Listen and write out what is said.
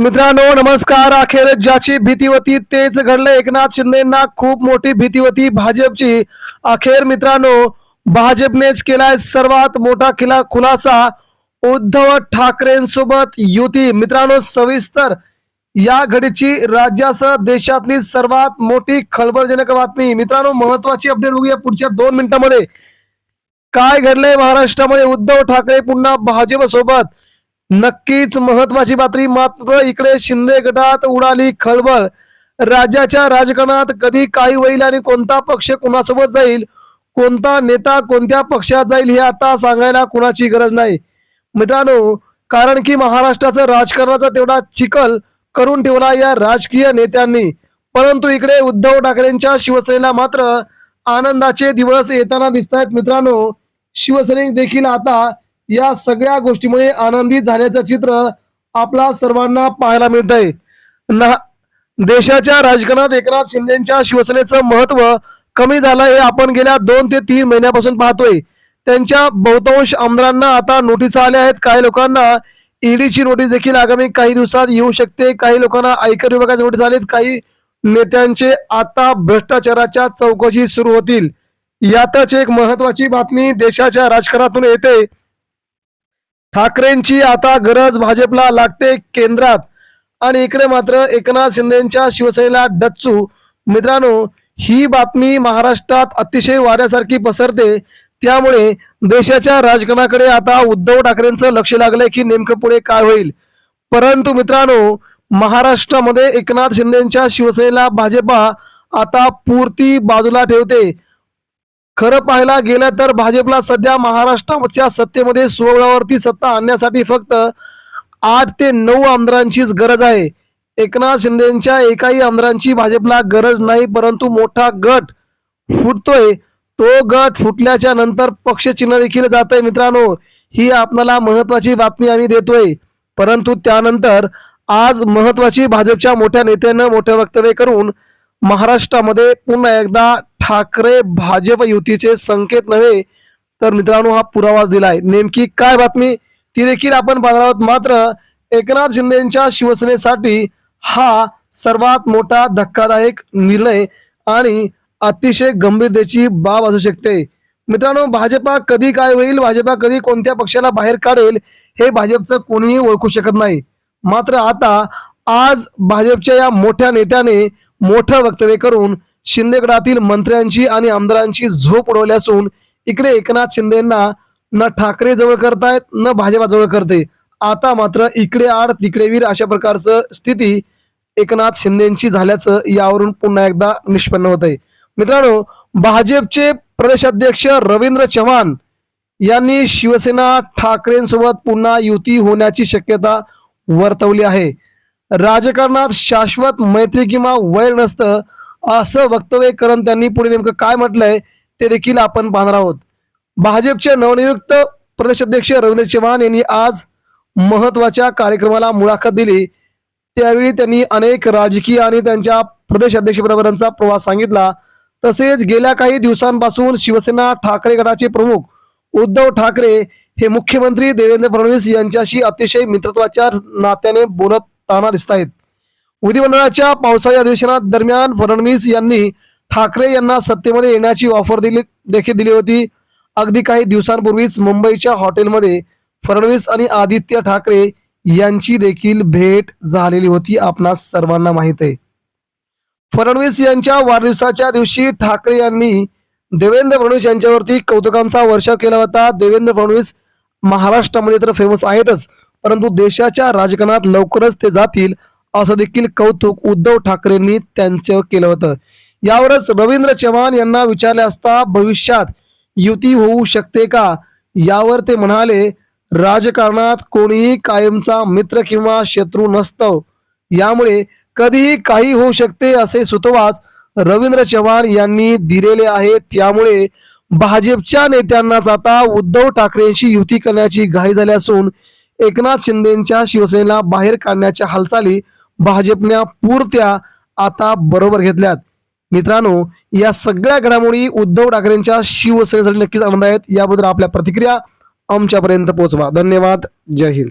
मित्रांनो नमस्कार. अखेर ज्याची भीती होती तेच घडलं एकनाथ शिंदेना खूप मोठी भीती होती भाजपची. अखेर मित्रांनो भाजपनेच केलाय सर्वात मोठा किला खुलासा उद्धव ठाकरेंसोबत युती. मित्रांनो सविस्तर या घडीची राज्यासह देशातली सर्वात मोठी खळबळजनक बातमी. मित्रांनो महत्वाची अपडेट बघूया पुढच्या दोन मिनिटांमध्ये. काय घडलंय महाराष्ट्रामध्ये? उद्धव ठाकरे पुन्हा भाजप सोबत नक्कीच महत्वाची बातमी मात्र इकडे शिंदे गटात उडाली खळबळ. राज्याच्या राजकारणात कधी काही होईल आणि कोणता पक्ष कुणासोबत जाईल? कोणता नेता कोणत्या पक्षात जाईल हे आता सांगायला कुणाची गरज नाही. मित्रांनो कारण की महाराष्ट्राचं राजकारणाचा तेवढा चिखल करून ठेवला या राजकीय नेत्यांनी. परंतु इकडे उद्धव ठाकरेंच्या शिवसेनेला मात्र आनंदाचे दिवस येताना दिसत आहेत मित्रांनो. शिवसेने देखील आता या सगळ्या गोष्टीमुळे आनंदित झाल्याचं चित्र आपला सर्वांना पाहायला मिळत आहे देशाच्या राजकारणात एकनाथ शिंदेच्या शिवसेनेचं महत्त्व कमी झालं हे आपण गेल्या दोन ते तीन महिन्यापासून पाहतोय. त्यांच्या बहुतांश आमदारांना आता नोटीस आल्या आहेत. काही लोकांना ईडीची नोटीस देखील आगामी काही दिवसात येऊ शकते. काही लोकांना आयकर विभागाची नोटीस आली काही नेत्यांचे आता भ्रष्टाचाराच्या चौकशी सुरू होतील. यातच एक महत्वाची बातमी देशाच्या राजकारणातून येते. ठाकरेंची आता गरज भाजपला लागते केंद्रात. आणि इकडे मात्र एकनाथ शिंदेच्या शिवसेनेला डच्चू. मित्रांनो ही बातमी महाराष्ट्रात अतिशय वाऱ्यासारखी पसरते. त्यामुळे देशाच्या राजकारणाकडे आता उद्धव ठाकरेंचं लक्ष लागलंय की नेमकं पुढे काय होईल. परंतु मित्रांनो महाराष्ट्रामध्ये एकनाथ शिंदेच्या शिवसेनेला भाजपा आता पूर्ती बाजूला ठेवते. खरं पाहायला गेलं तर भाजपला सध्या महाराष्ट्राच्या सत्तेमध्ये सोळावरती सत्ता आणण्यासाठी फक्त आठ ते नऊ आमदारांचीच गरज आहे. एकनाथ शिंदेच्या एकाही आमदारांची भाजपला गरज नाही परंतु मोठा गट फुटतोय. तो गट फुटल्याच्या नंतर पक्ष चिन्ह देखील जात आहे मित्रांनो. ही आपल्याला महत्वाची बातमी आम्ही देतोय. परंतु त्यानंतर आज महत्वाची भाजपच्या मोठ्या नेत्यानं मोठे वक्तव्य करून महाराष्ट्रामध्ये पुन्हा एकदा ठाकरे भाजप युतीचे संकेत नव्हे तर मित्रांनो हा पुरावाच दिलाय. नेमकी काय बातमी? ती देखील आपण पाहणार आहोत. मात्र एकनाथ शिंदेच्या शिवसेनेसाठी हा सर्वात मोठा धक्कादायक निर्णय आणि अतिशय गंभीरतेची बाब असू शकते. मित्रांनो भाजपा कधी काय होईल? भाजपा कधी कोणत्या पक्षाला बाहेर काढेल? हे भाजपचं कोणीही ओळखू शकत नाही. मात्र आता आज भाजपच्या या मोठ्या नेत्याने मोठं वक्तव्य करून शिंदेगडातील मंत्र्यांची आणि आमदारांची झोप उडवली असून इकडे एकनाथ शिंदेना न ठाकरे जवळ करतायत न भाजपा जवळ करते. आता मात्र इकडे आड तिकडे वीर अशा प्रकारचं स्थिती एकनाथ शिंदेची झाल्याचं यावरून पुन्हा एकदा निष्पन्न होत आहे मित्रांनो भाजपचे प्रदेशाध्यक्ष रवींद्र चव्हाण यांनी शिवसेना ठाकरेंसोबत पुन्हा युती होण्याची शक्यता वर्तवली आहे. राजकारणात शाश्वत मैत्री किंवा वैर नसतं असं वक्तव्य करून त्यांनी पुढे नेमकं काय म्हटलंय ते देखील आपण पाहणार आहोत. भाजपचे नवनियुक्त प्रदेशाध्यक्ष रवींद्र चव्हाण यांनी आज महत्त्वाच्या कार्यक्रमाला मुलाखत दिली. त्यावेळी त्यांनी अनेक राजकीय आणि त्यांच्या प्रदेश प्रवास सांगितला. तसेच गेल्या काही दिवसांपासून शिवसेना ठाकरे गटाचे प्रमुख उद्धव ठाकरे हे मुख्यमंत्री देवेंद्र फडणवीस यांच्याशी अतिशय मित्रत्वाच्या नात्याने बोलत बोलताना दिसत आहेत विधिमंडळाच्या पावसाळी अधिवेशनात दरम्यान फडणवीस यांनी ठाकरे यांना सत्तेमध्ये येण्याची ऑफर दिली देखील दिली होती. अगदी काही दिवसांपूर्वीच मुंबईच्या हॉटेलमध्ये फडणवीस आणि आदित्य ठाकरे यांची देखील भेट झालेली होती आपणास सर्वांना माहीत आहे. फडणवीस यांच्या वाढदिवसाच्या दिवशी ठाकरे यांनी देवेंद्र फडणवीस यांच्यावरती कौतुकांचा वर्षाव केला होता. देवेंद्र फडणवीस महाराष्ट्रामध्ये तर फेमस आहेतच. परंतु देशाच्या राजकारणात लवकरच ते जातील असं देखील कौतुक उद्धव ठाकरेंनी त्यांचं केलं होतं. यावरच रवींद्र चव्हाण यांना विचारले असता भविष्यात युती होऊ शकते का? यावर ते म्हणाले राजकारणात कोणीही कायमचा मित्र किंवा शत्रू नसतो. यामुळे कधीही काही होऊ शकते असे सुतवाच रवींद्र चव्हाण यांनी दिलेले आहे त्यामुळे भाजपच्या नेत्यांनाच आता उद्धव ठाकरेंशी युती करण्याची घाई झाली असून एकनाथ शिंदेच्या शिवसेनेला बाहेर काढण्याच्या हालचाली भाजपने पुरत्या आता बरोबर घेतल्यात. मित्रांनो या सगळ्या घडामोडी उद्धव ठाकरेंच्या शिवसेनेसाठी नक्कीच आनंद आहेत. याबद्दल आपल्या प्रतिक्रिया आमच्यापर्यंत पोहोचवा. धन्यवाद. जय हिंद.